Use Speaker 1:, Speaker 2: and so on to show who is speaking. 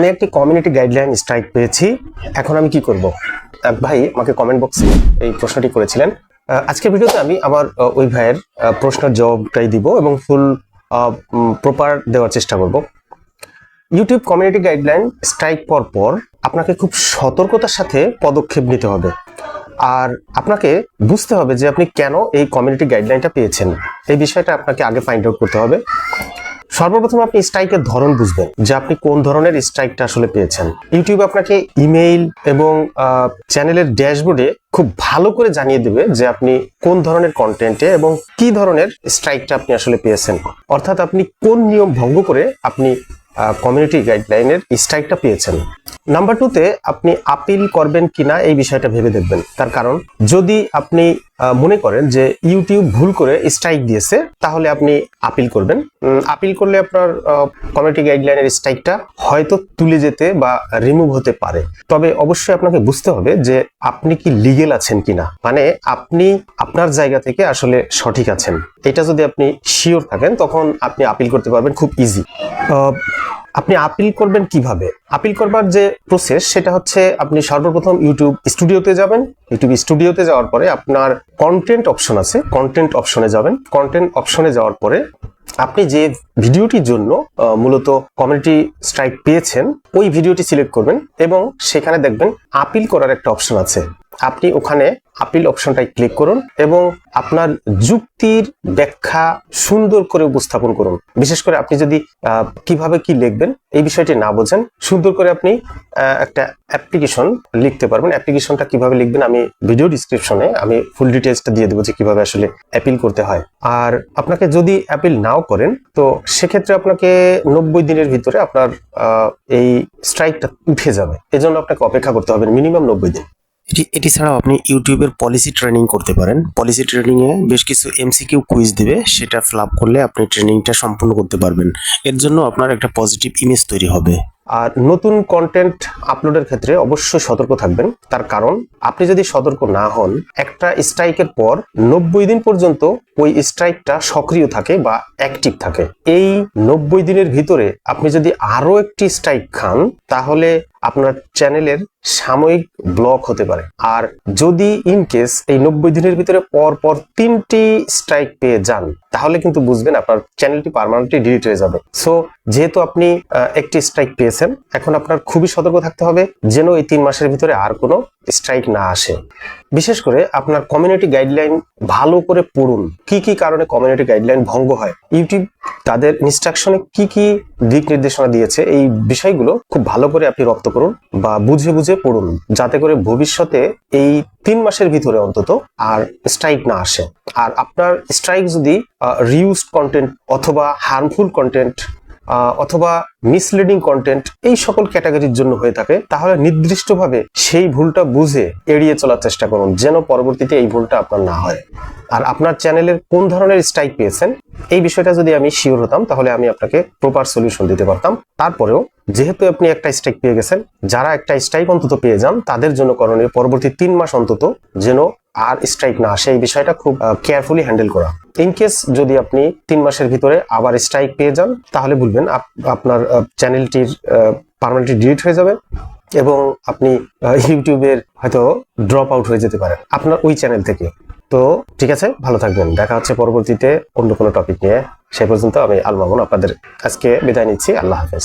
Speaker 1: আমি একটি community guideline strike পেয়েছি। এখন আমি কি করব? ভাই আমাকে কমেন্ট বক্সে এই প্রশ্নটি করেছিলেন। আজকের ভিডিওতে আমি আমার ওই ভাইয়ের প্রশ্নের জবাবটাই দিব এবং ফুল প্রপার দেওয়ার চেষ্টা করব। ইউটিউব কমিউনিটি গাইডলাইন স্ট্রাইক পর পর আপনাকে খুব সতর্কতার সাথে পদক্ষেপ নিতে হবে। আর আপনাকে বুঝতে হবে যে আপনি কেন এই কমিউনিটি গাইডলাইনটা পেয়েছেন। এই বিষয়টা আপনাকে আগে ফাইন্ড আউট করতে হবে। সর্বপ্রথম আপনি স্ট্রাইকের ধরন বুঝবেন, যে আপনি কোন ধরনের স্ট্রাইকটা আসলে পেয়েছেন। ইউটিউব আপনাকে ইমেইল এবং চ্যানেলের ড্যাশবোর্ডে খুব ভালো করে জানিয়ে দেবে যে আপনি কোন ধরনের কন্টেন্টে এবং কি ধরনের স্ট্রাইকটা আপনি আসলে পেয়েছেন। অর্থাৎ আপনি কোন নিয়ম ভঙ্গ করে আপনি কমিউনিটি গাইডলাইনের স্ট্রাইকটা পেয়েছেন। নাম্বার টুতে আপনি আপিল করবেন কিনা এই বিষয়টা ভেবে দেখবেন। তার কারণ, যদি আপনি মনে করেন যে ইউটিউব ভুল করে স্ট্রাইক দিয়েছে, তাহলে আপনি আপিল করবেন। আপিল করলে আপনার কমিউনিটি গাইডলাইনের স্ট্রাইকটা হয়তো তুলে যেতে বা রিমুভ হতে পারে। তবে অবশ্যই আপনাকে বুঝতে হবে যে আপনি কি লিগেল আছেন কিনা। মানে আপনি আপনার জায়গা থেকে আসলে সঠিক আছেন। এটা যদি আপনি শিওর থাকেন, তখন আপনি আপিল করতে পারবেন খুব ইজি আপনি আপিল করবেন কীভাবে? আপিল করবার যে প্রসেস সেটা হচ্ছে আপনি সর্বপ্রথম ইউটিউব স্টুডিওতে যাবেন। ইউটিউব স্টুডিওতে যাওয়ার পরে আপনার কন্টেন্ট অপশন আছে। কন্টেন্ট অপশনে যাবেন। কন্টেন্ট অপশনে যাওয়ার পরে আপনি যে ভিডিওটির জন্য মূলত কমিউনিটি স্ট্রাইক পেয়েছেন, ওই ভিডিওটি সিলেক্ট করবেন এবং সেখানে দেখবেন আপিল করার একটা অপশন আছে। আপনি ওখানে আপিল অপশনটাই ক্লিক করুন এবং আপনার যুক্তির ব্যাখ্যা সুন্দর করে উপস্থাপন করুন। বিশেষ করে আপনি যদি কীভাবে কি লিখবেন এই বিষয়টি না বোঝেন, সুন্দর করে আপনি একটা অ্যাপ্লিকেশন লিখতে পারবেন। অ্যাপ্লিকেশনটা কীভাবে লিখবেন আমি ভিডিও ডিসক্রিপশনে আমি ফুল ডিটেলসটা দিয়ে দেবো যে কীভাবে আসলে অ্যাপিল করতে হয়। আর আপনাকে যদি অ্যাপিল নাও করেন, তো সেক্ষেত্রে আপনাকে নব্বই দিনের ভিতরে আপনার এই স্ট্রাইকটা উঠে যাবে। এজন্য আপনাকে অপেক্ষা করতে হবে মিনিমাম নব্বই দিন।
Speaker 2: এটি এটি ছাড়াও আপনি ইউটিউবের পলিসি ট্রেনিং করতে পারেন। পলিসি ট্রেনিংয়ে বেশ কিছু এমসিকিউ কুইজ দেবে, সেটা ফিল আপ করলে আপনি ট্রেনিংটা সম্পূর্ণ করতে পারবেন। এর জন্য আপনার একটা পজিটিভ ইমেজ তৈরি হবে।
Speaker 1: আর নতুন কন্টেন্ট আপলোডের ক্ষেত্রে অবশ্যই সতর্ক থাকবেন। তার কারণ, আপনি যদি সতর্ক না হন, একটা স্ট্রাইকের পর নব্বই দিন পর্যন্ত ওই স্ট্রাইকটা সক্রিয় থাকে বা অ্যাক্টিভ থাকে। এই নব্বই দিনের ভিতরে আপনি যদি আরও একটি স্ট্রাইক খান, তাহলে আপনার চ্যানেলের সাময়িক ব্লক হতে পারে। আর যদি ইন কেস এই নব্বই দিনের ভিতরে পর পর তিনটি স্ট্রাইক পেয়ে যান, তাহলে কিন্তু বুঝবেন আপনার চ্যানেলটি পারমানেন্টলি ডিলিট হয়ে যাবে। সো যেহেতু আপনি একটি স্ট্রাইক পেয়েছেন, এখন আপনার খুবই সতর্ক থাকতে হবে যেন এই তিন মাসের ভিতরে আর কোনো স্ট্রাইক না আসে। বিশেষ করে আপনার কমিউনিটি গাইডলাইন ভালো করে পড়ুন। কি কি কারণে কমিউনিটি গাইডলাইন ভঙ্গ হয়? ইউটিউব তাদের ইনস্ট্রাকশনে কি কি দিক নির্দেশনা দিয়েছে? এই বিষয়গুলো খুব ভালো করে আপনি রপ্ত করুন বা বুঝে বুঝে পড়ুন। যাতে করে ভবিষ্যতে এই তিন মাসের ভিতরে অন্তত আর স্ট্রাইক না আসে। আর আপনার স্ট্রাইক যদি রিউজড কন্টেন্ট অথবা হার্মফুল কন্টেন্ট অথবা মিসলিডিং কন্টেন্ট এই সকল ক্যাটাগরির জন্য হয়ে থাকে, তাহলে নির্দিষ্টভাবে সেই ভুলটা বুঝে এড়িয়ে চলার চেষ্টা করুন, যেন পরবর্তীতে এই ভুলটা আপনার না হয়। আর আপনার চ্যানেলের কোন ধরনের স্ট্রাইক পেয়েছেন, এই বিষয়টা যদি আমি শিওর হতাম, তাহলে আমি আপনাকে প্রপার সলিউশন দিতে পারতাম। তারপরেও, যেহেতু আপনি একটা স্ট্রাইক পেয়ে গেছেন, যারা একটা স্ট্রাইক অন্তত পেয়ে যান, তাদের জন্য করণীয় পরবর্তী তিন মাস অন্তত যেন আর স্ট্রাইক না আসে, এই বিষয়টা খুব কেয়ারফুলি হ্যান্ডেল করা। ইন কেস যদি আপনি তিন মাসের ভিতরে আবার স্ট্রাইক পেয়ে যান, তাহলে বলবেন, আপ- আপনার চ্যানেলটির পারমানেন্টলি ডিলিট হয়ে যাবে এবং আপনি ইউটিউবের হয়তো ড্রপ আউট হয়ে যেতে পারেন আপনার ওই চ্যানেল থেকে। তো ঠিক আছে, ভালো থাকবেন। দেখা হচ্ছে পরবর্তীতে অন্য কোনো টপিক নিয়ে। সে পর্যন্ত আমি আল মামুন আপনাদের আজকে বিদায় নিচ্ছি। আল্লাহ হাফেজ।